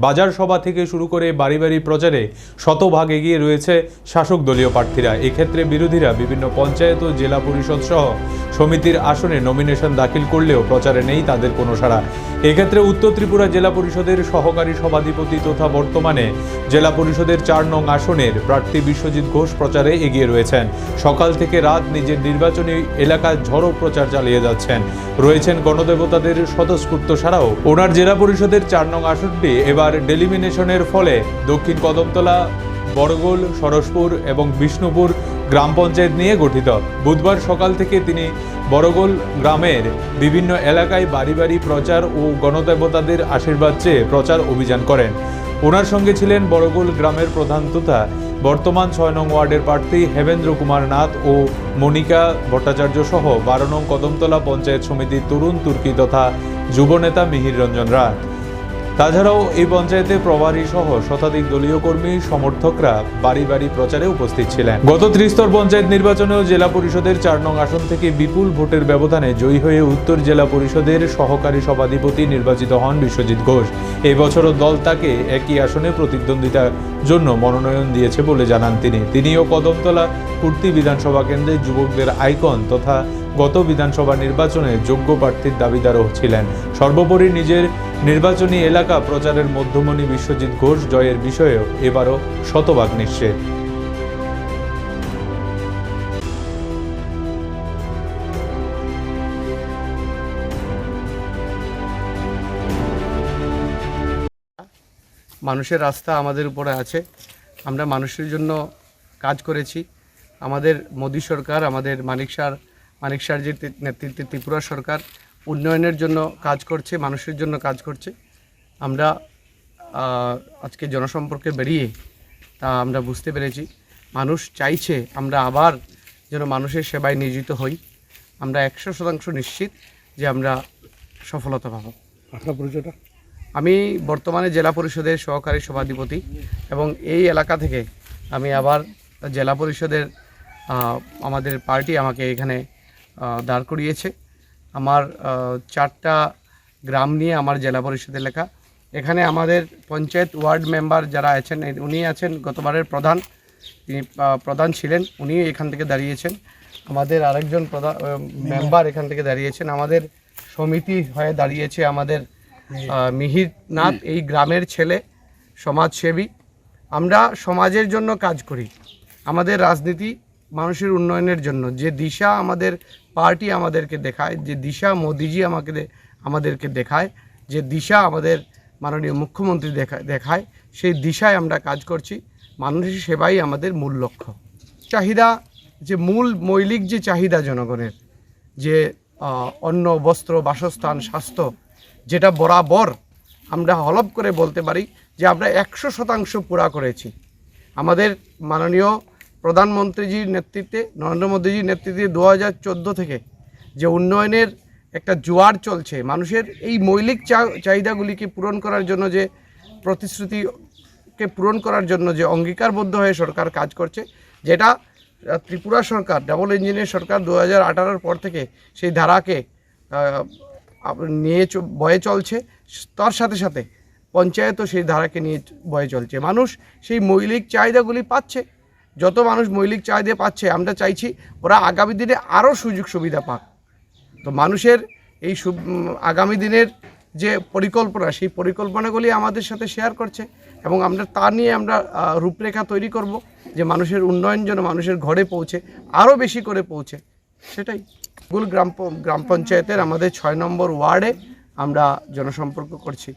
বাজার সভা থেকে শুরু করে বাড়ি বাড়ি প্রচারে শতভাগ এগিয়ে রয়েছে শাসক দলীয় প্রার্থীরা। এক্ষেত্রে বিরোধীরা বিভিন্ন পঞ্চায়েত ও জেলা পরিষদ সহ সমিতির আসনে নমিনেশন দাখিল করলেও প্রচারে নেই তাদের কোনো সাড়া। এক্ষেত্রে উত্তর ত্রিপুরা জেলা পরিষদের সহকারী সভাধিপতি তথা বর্তমানে জেলা পরিষদের চার নং আসনের প্রার্থী বিশ্বজিৎ ঘোষ প্রচারে এগিয়ে রয়েছেন। সকাল থেকে রাত নিজের নির্বাচনী এলাকায় ঝড়ো প্রচার চালিয়ে যাচ্ছেন। রয়েছেন গণদেবতাদের স্বতঃস্ফূর্ত ছাড়াও ওনার জেলা পরিষদের চার নং আসনটি এবার ডেলিমিনেশনের ফলে দক্ষিণ কদমতলা বড়গোল, সরসপুর এবং বিষ্ণুপুর গ্রাম পঞ্চায়েত নিয়ে গঠিত। বুধবার সকাল থেকে তিনি বড়গোল গ্রামের বিভিন্ন এলাকায় বাড়ি বাড়ি প্রচার ও গণদেবতাদের আশীর্বাদ চেয়ে প্রচার অভিযান করেন। ওনার সঙ্গে ছিলেন বড়গোল গ্রামের প্রধান তথা বর্তমান ছয় নং ওয়ার্ডের প্রার্থী হেমেন্দ্র কুমার নাথ ও মনিকা ভট্টাচার্য সহ বারো নং কদমতলা পঞ্চায়েত সমিতির তরুণ তুর্কি তথা যুবনেতা মিহির রঞ্জন রায়। তাছাড়াও এই পঞ্চায়েতে প্রভারী সহ শতাধিক দলীয় কর্মী, সমর্থকরা বাড়ি বাড়ি প্রচারে উপস্থিত ছিলেন। গত ত্রিস্তর পঞ্চায়েত নির্বাচনেও জেলা পরিষদের চার নং আসন থেকে বিপুল ভোটের ব্যবধানে জয়ী হয়ে উত্তর জেলা পরিষদের সহকারী সভাধিপতি নির্বাচিত হন বিশ্বজিৎ ঘোষ। এই বছরও দল তাকে একই আসনে প্রতিদ্বন্দ্বিতার জন্য মনোনয়ন দিয়েছে বলে জানান তিনি। তিনিও কদমতলা কুর্তি বিধানসভা কেন্দ্রে যুবকদের আইকন তথা গত বিধানসভা নির্বাচনে যোগ্য প্রার্থীর দাবিদারও ছিলেন। সর্বোপরি নিজের নির্বাচনী এলাকা প্রচারের মধ্যমণি বিশ্বজিৎ ঘোষ জয়ের বিষয়েও এবারও শতভাগ নিশ্চিত। মানুষের রাস্তা আমাদের উপরে আছে। আমরা মানুষের জন্য কাজ করেছি। আমাদের মোদী সরকার, আমাদের মানিক সার মানিক সারজির নেতৃত্বে ত্রিপুরা সরকার উন্নয়নের জন্য কাজ করছে মানুষের জন্য কাজ করছে। আমরা আজকে জনসম্পর্কে বেরিয়ে তা আমরা বুঝতে পেরেছি। মানুষ চাইছে আমরা আবার যেন মানুষের সেবায় নিয়োজিত হই। আমরা একশো শতাংশ নিশ্চিত যে আমরা সফলতা পাবো। আপনার পরিচয়টা? আমি বর্তমানে জেলা পরিষদের সহকারী সভাধিপতি এবং এই এলাকা থেকে আমি আবার জেলা পরিষদের আমাদের পার্টি আমাকে এখানে দাঁড় করিয়েছে। আমার চারটা গ্রাম নিয়ে আমার জেলা পরিষদ এলাকা এখানে আমাদের পঞ্চায়েত ওয়ার্ড মেম্বার যারা আছেন উনি আছেন গতবারের প্রধান। তিনি প্রধান ছিলেন উনি এখান থেকে দাঁড়িয়েছেন। আমাদের আরেকজন প্রধান মেম্বার এখান থেকে দাঁড়িয়েছেন। আমাদের সমিতি হয়ে দাঁড়িয়েছে আমাদের আহ, মিহির নাথ এই গ্রামের ছেলে সমাজসেবী। আমরা সমাজের জন্য কাজ করি। আমাদের রাজনীতি মানুষের উন্নয়নের জন্য, যে দিশা আমাদের পার্টি আমাদেরকে দেখায়, যে দিশা মোদিজি আমাকে আমাদেরকে দেখায়, যে দিশা আমাদের মাননীয় মুখ্যমন্ত্রী দেখা, দেখায়, সেই দিশায় আমরা কাজ করছি। মানুষের সেবাই আমাদের মূল লক্ষ্য। চাহিদা, যে মূল মৌলিক যে চাহিদা জনগণের, যে অন্ন, বস্ত্র, বাসস্থান, স্বাস্থ্য, যেটা বরাবর আমরা হলপ করে বলতে পারি যে আমরা একশো শতাংশ পুরা করেছি। আমাদের মাননীয় প্রধানমন্ত্রীজির নেতৃত্বে, নরেন্দ্র মোদীজির নেতৃত্বে দু হাজার চোদ্দ থেকে যে উন্নয়নের একটা জোয়ার চলছে, মানুষের এই মৌলিক চাহিদাগুলিকে পূরণ করার জন্য যে প্রতিশ্রুতিকে পূরণ করার জন্য যে অঙ্গীকারবদ্ধ হয়ে সরকার কাজ করছে, যেটা ত্রিপুরা সরকার, ডাবল ইঞ্জিনের সরকার দু হাজার পর থেকে সেই ধারাকে নিয়ে বয়ে চলছে। তার সাথে সাথে পঞ্চায়েতও সেই ধারাকে নিয়ে বয়ে চলছে। মানুষ সেই মৌলিক চাহিদাগুলি পাচ্ছে। যত মানুষ মৌলিক চাহিদা পাচ্ছে, আমরা চাইছি ওরা আগামী দিনে আরও সুযোগ সুবিধা পাক। তো মানুষের এই আগামী দিনের যে পরিকল্পনা, সেই পরিকল্পনাগুলি আমাদের সাথে শেয়ার করছে এবং আমরা তা নিয়ে আমরা রূপরেখা তৈরি করব যে মানুষের উন্নয়ন যেন মানুষের ঘরে পৌঁছে, আরও বেশি করে পৌঁছে। সেটাই। গুল গ্রাম গ্রাম পঞ্চায়েতের আমাদের ছয় নম্বর ওয়ার্ডে আমরা জনসম্পর্ক করছি।